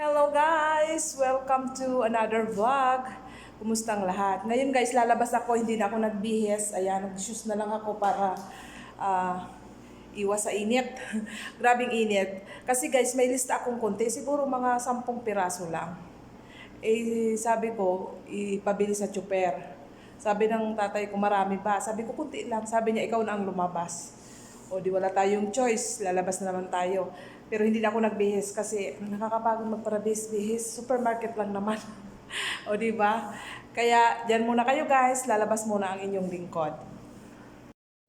Hello guys! Welcome to another vlog. Kumusta ang lahat? Ngayon guys, lalabas ako, hindi na ako nagbihis. Ayan, nag-shoes na lang ako para ah, iwas sa init. Grabing init. Kasi guys, may lista akong konti. Siguro mga sampung piraso lang. Eh, sabi ko, ipabili sa chuper. Sabi ng tatay ko, marami ba? Sabi ko, kunti lang. Sabi niya, ikaw na ang lumabas. O di wala tayong choice, lalabas na naman tayo. Pero hindi na ako nagbihis kasi nakakapagod magparabis-bihis. Supermarket lang naman. o di ba? Kaya diyan muna kayo guys, lalabas muna ang inyong lingkod.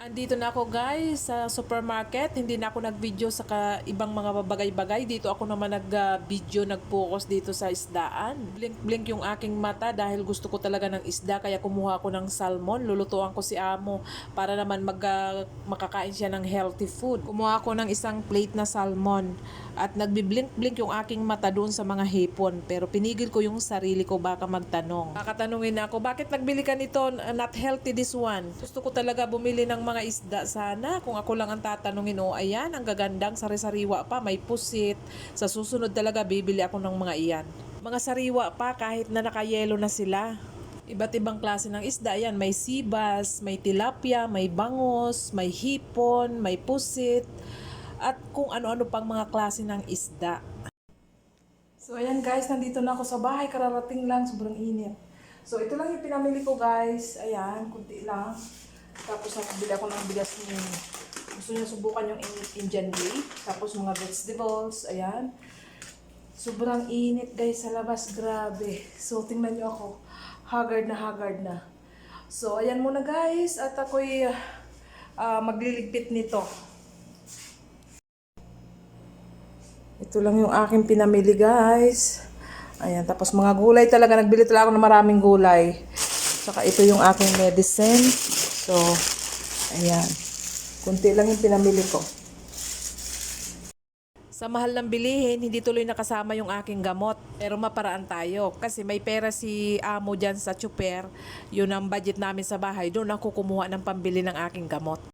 Andito na ako guys sa supermarket. Hindi na ako nag-video sa ka- ibang mga bagay-bagay. Dito ako naman nag-video, nag-focus dito sa isdaan. Blink-blink yung aking mata dahil gusto ko talaga ng isda. Kaya kumuha ako ng salmon. Lulutuan ko si amo para naman mag, ah, makakain siya ng healthy food. Kumuha ako ng isang plate na salmon. At nagbi-blink-blink yung aking mata doon sa mga hipon. Pero pinigil ko yung sarili ko baka magtanong. Kakatanungin ako, bakit nagbili ka nito? Not healthy this one. Gusto ko talaga bumili ng mga isda sana. Kung ako lang ang tatanungin, oh ayan, ang gagandang sari-sariwa pa, may pusit. Sa susunod talaga, bibili ako ng mga iyan. Mga sariwa pa, kahit na nakayelo na sila. Iba't ibang klase ng isda. Yan, may sibas, may tilapia, may bangos, may hipon, may pusit, at kung ano-ano pang mga klase ng isda. So ayan guys, nandito na ako sa bahay, kararating lang, sobrang init. So ito lang yung pinamili ko guys, ayan, kunti lang. Tapos nakabili ako ng bigas ni gusto niya subukan yung in- Indian Gate. Tapos mga vegetables, ayan. Sobrang init guys sa labas, grabe. So tingnan niyo ako, haggard na haggard na. So ayan muna guys, at ako'y ah, magliligpit nito. Ito lang yung aking pinamili guys. Ayan, tapos mga gulay talaga. Nagbili talaga ako ng maraming gulay. Saka ito yung aking medicine. So, ayan. Kunti lang yung pinamili ko. Sa mahal ng bilihin, hindi tuloy nakasama yung aking gamot. Pero maparaan tayo. Kasi may pera si amo dyan sa chuper. Yun ang budget namin sa bahay. Doon ako kumuha ng pambili ng aking gamot.